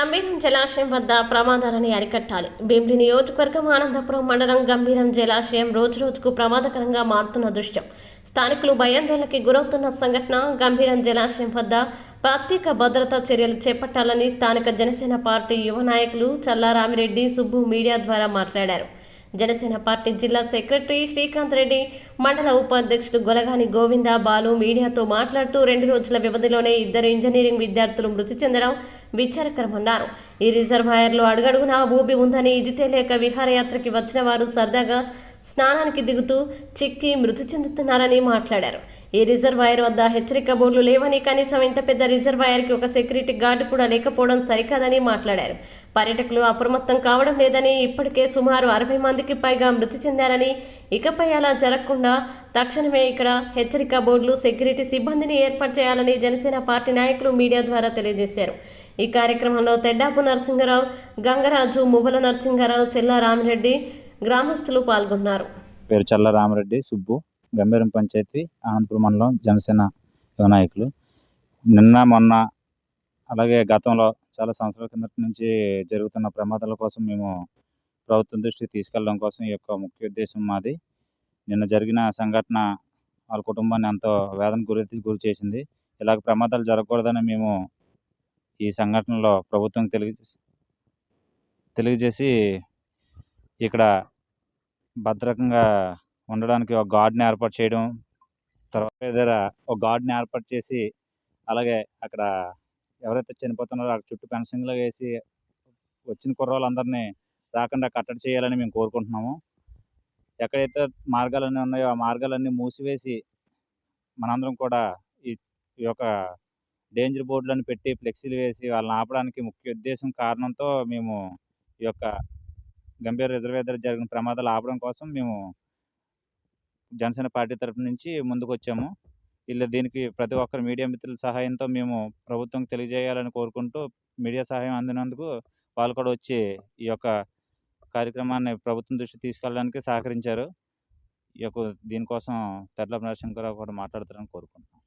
గంభీరం జలాశయం వద్ద ప్రమాదాలని అరికట్టాలి. భీమిలి నియోజకవర్గం ఆనందపురం మండలం గంభీరం జలాశయం రోజురోజుకు ప్రమాదకరంగా మారుతున్న దృశ్యం. స్థానికులు భయాందోళనకి గురవుతున్న సంఘటన గంభీరం జలాశయం వద్ద ప్రత్యేక భద్రతా చర్యలు చేపట్టాలని స్థానిక జనసేన పార్టీ యువ నాయకులు చల్లారామిరెడ్డి సుబ్బు మీడియా ద్వారా మాట్లాడారు. జనసేన పార్టీ జిల్లా సెక్రటరీ శ్రీకాంత్ రెడ్డి మండల ఉపాధ్యక్షుడు గొలగాని గోవింద బాలు మీడియాతో మాట్లాడుతూ రెండు రోజుల వ్యవధిలోనే ఇద్దరు ఇంజనీరింగ్ విద్యార్థులు మృతి చెందడం విచారకరమన్నారు. ఈ రిజర్వాయర్లో అడుగడుగునా ఊబి ఉందని ఇది తెలియక విహారయాత్రకి వచ్చిన వారు సరదాగా స్నానానికి దిగుతూ చిక్కి మృతి చెందుతున్నారని మాట్లాడారు. ఈ రిజర్వాయర్ వద్ద హెచ్చరిక బోర్డులు లేవని కనీసం ఇంత పెద్ద రిజర్వాయర్కి ఒక సెక్యూరిటీ గార్డు కూడా లేకపోవడం సరికాదని మాట్లాడారు. పర్యటకులు అప్రమత్తం కావడం లేదని ఇప్పటికే సుమారు అరవై మందికి పైగా మృతి చెందారని ఇకపై అలా జరగకుండా తక్షణమే ఇక్కడ హెచ్చరిక బోర్డులు సెక్యూరిటీ సిబ్బందిని ఏర్పాటు చేయాలని జనసేన పార్టీ నాయకులు మీడియా ద్వారా తెలియజేశారు. ఈ కార్యక్రమంలో తెడ్డాపు నరసింగరావు గంగరాజు ముబల నరసింగరావు చెల్లా రామిరెడ్డి గ్రామస్తులు పాల్గొన్నారు. పేరు చల్ల రామరెడ్డి సుబ్బు గంభీరం పంచాయతీ అనంతపురం మండలం జనసేన యువ నాయకులు నిన్న మొన్న అలాగే గతంలో చాలా సంవత్సరాల కిందటి నుంచి జరుగుతున్న ప్రమాదాల కోసం మేము ప్రభుత్వం దృష్టికి తీసుకెళ్ళడం కోసం ఈ యొక్క ముఖ్య ఉద్దేశం మాది. నిన్న జరిగిన సంఘటన వాళ్ళ కుటుంబాన్ని ఎంతో వేదన గురి గురి చేసింది. ఇలాగ ప్రమాదాలు జరగకూడదని మేము ఈ సంఘటనలో ప్రభుత్వం తెలియ తెలియజేసి ఇక్కడ భద్రకంగా ఉండడానికి ఒక గార్డ్ని ఏర్పాటు చేయడం తర్వాత దగ్గర ఒక గార్డ్ని ఏర్పాటు చేసి అలాగే అక్కడ ఎవరైతే చనిపోతున్నారో అక్కడ చుట్టూ పెన్షన్లు వేసి వచ్చిన కుర్రోళ్ళందరినీ రాకుండా కట్టడి చేయాలని మేము కోరుకుంటున్నాము. ఎక్కడైతే మార్గాలన్నీ ఉన్నాయో ఆ మార్గాలన్నీ మూసివేసి మనందరం కూడా ఈ ఈ యొక్క డేంజర్ బోర్డులను పెట్టి ఫ్లెక్సీలు వేసి వాళ్ళని ఆపడానికి ముఖ్య ఉద్దేశం కారణంతో మేము ఈ యొక్క గంభీర రిజర్వేయర్ జరిగిన ప్రమాదాలు ఆపడం కోసం మేము జనసేన పార్టీ తరఫు నుంచి ముందుకు వచ్చాము వీళ్ళు దీనికి ప్రతి ఒక్కరు మీడియా మిత్రుల సహాయంతో మేము ప్రభుత్వం తెలియజేయాలని కోరుకుంటూ మీడియా సహాయం అందినందుకు వాళ్ళు కూడా వచ్చి ఈ యొక్క కార్యక్రమాన్ని ప్రభుత్వం దృష్టి తీసుకెళ్ళడానికి సహకరించారు. ఈ యొక్క దీనికోసం తెడ్ల నరసింహరావు కూడా మాట్లాడతారని కోరుకుంటున్నాం.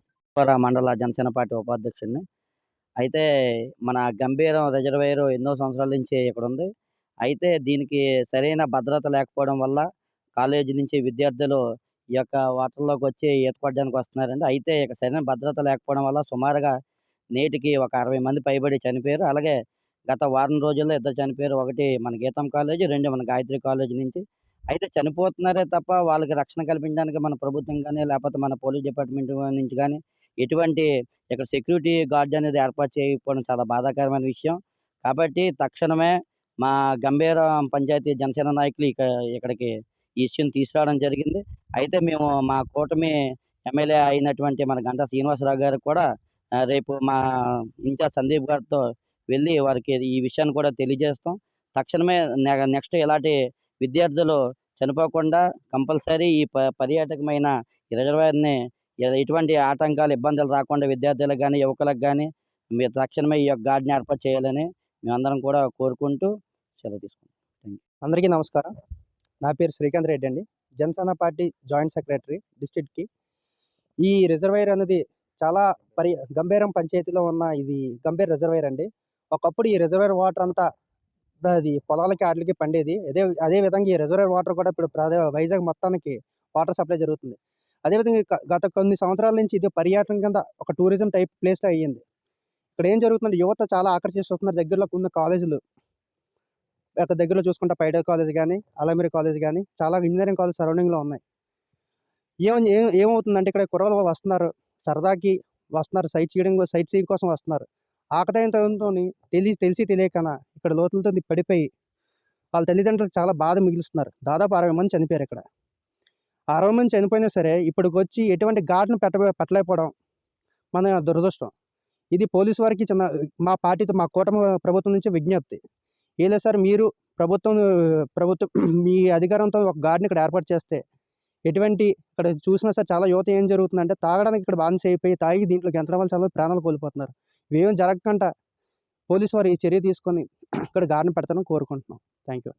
మండల జనసేన పార్టీ ఉపాధ్యక్షుడిని. అయితే మన గంభీరం రిజర్వేయర్ ఎన్నో సంవత్సరాల నుంచి ఇక్కడ ఉంది అయితే దీనికి సరైన భద్రత లేకపోవడం వల్ల కాలేజీ నుంచి విద్యార్థులు ఈ యొక్క వాటర్లోకి వచ్చి ఈత కొట్టడానికి వస్తున్నారండి. అయితే ఇక సరైన భద్రత లేకపోవడం వల్ల సుమారుగా నేటికి ఒక అరవై మంది పైబడి చనిపోయారు. అలాగే గత వారం రోజుల్లో ఇద్దరు చనిపోయారు. ఒకటి మన గీతం కాలేజీ రెండు మన గాయత్రి కాలేజీ నుంచి. అయితే చనిపోతున్నారే తప్ప వాళ్ళకి రక్షణ కల్పించడానికి మన ప్రభుత్వం కానీ లేకపోతే మన పోలీస్ డిపార్ట్మెంట్ నుంచి కానీ ఎటువంటి ఇక్కడ సెక్యూరిటీ గార్డ్ అనేది ఏర్పాటు చేయకపోవడం చాలా బాధాకరమైన విషయం. కాబట్టి తక్షణమే మా గంభీరం పంచాయతీ జనసేన నాయకులు ఇక ఇక్కడికి ఈ విషయం తీసుకురావడం జరిగింది. అయితే మేము మా కూటమి ఎమ్మెల్యే అయినటువంటి మన గంటా శ్రీనివాసరావు గారికి కూడా రేపు మా ఇన్ఛార్జ్ సందీప్ గారితో వెళ్ళి వారికి ఈ విషయాన్ని కూడా తెలియజేస్తాం. తక్షణమే నెక్స్ట్ ఇలాంటి విద్యార్థులు చనిపోకుండా కంపల్సరీ ఈ పర్యాటకమైన ఈ రిజర్వాయర్ని ఎటువంటి ఆటంకాలు ఇబ్బందులు రాకుండా విద్యార్థులకు కానీ యువకులకు కానీ మీరు తక్షణమే ఈ యొక్క గార్డ్ని ఏర్పాటు చేయాలని మేమందరం కూడా కోరుకుంటూ సెలవు తీసుకుంటాం అందరికీ నమస్కారం. నా పేరు శ్రీకాంత్ రెడ్డి అండి. జనసేన పార్టీ జాయింట్ సెక్రటరీ డిస్ట్రిక్ట్కి. ఈ రిజర్వాయర్ అనేది చాలా పరి గంభీరం పంచాయతీలో ఉన్న ఇది గంభీర్ రిజర్వైర్ అండి. ఒకప్పుడు ఈ రిజర్వాయర్ వాటర్ అంతా అది పొలాలకి వాటికి పండేది. అదే అదే విధంగా ఈ రిజర్వాయర్ వాటర్ కూడా ఇప్పుడు ప్రదే వైజాగ్ మొత్తానికి వాటర్ సప్లై జరుగుతుంది. అదేవిధంగా గత కొన్ని సంవత్సరాల నుంచి ఇది పర్యాటన కింద ఒక టూరిజం టైప్ ప్లేస్లో అయ్యింది. ఇక్కడ ఏం జరుగుతుందంటే యువత చాలా ఆకర్షిస్తున్నారు దగ్గరలో ఉన్న కాలేజీలు. అక్కడ దగ్గరలో చూసుకుంటే పైడే కాలేజ్ కానీ అలమిరి కాలేజ్ కానీ చాలా ఇంజనీరింగ్ కాలేజ్ సరౌండింగ్లో ఉన్నాయి. ఏం ఏం ఏమవుతుందంటే ఇక్కడ కుర్రలు వస్తున్నారు. సరదాకి వస్తున్నారు. సైట్ సీయింగ్ సైట్ సీయింగ్ కోసం వస్తున్నారు. ఆకతాయంతో తెలిసి తెలిసి తెలియకన ఇక్కడ లోతులతో పడిపోయి వాళ్ళ తల్లిదండ్రులకు చాలా బాధ మిగులుస్తున్నారు. దాదాపు అరవై మంది చనిపోయారు ఇక్కడ. అరవై మంది చనిపోయినా సరే ఇప్పటికి వచ్చి ఎటువంటి ఘాటును పెట్ట పెట్టలేకపోవడం మన దురదృష్టం. ఇది పోలీసు వారికి చిన్న మా పార్టీతో మా కూటమి ప్రభుత్వం నుంచి విజ్ఞప్తి. ఏలే సార్ మీరు ప్రభుత్వం ప్రభుత్వం మీ అధికారంతో ఒక గార్డ్ని ఇక్కడ ఏర్పాటు చేస్తే ఎటువంటి ఇక్కడ చూసినా సార్ చాలా యువత ఏం జరుగుతుందంటే తాగడానికి ఇక్కడ బానిస అయిపోయి తాగి దీంట్లోకి ఎంతడం వల్ల చాలా ప్రాణాలు కోల్పోతున్నారు. ఇవేం జరగకుండా పోలీసు వారు ఈ చర్య తీసుకొని ఇక్కడ గార్డ్ని పెడతారని కోరుకుంటున్నాం. Thank you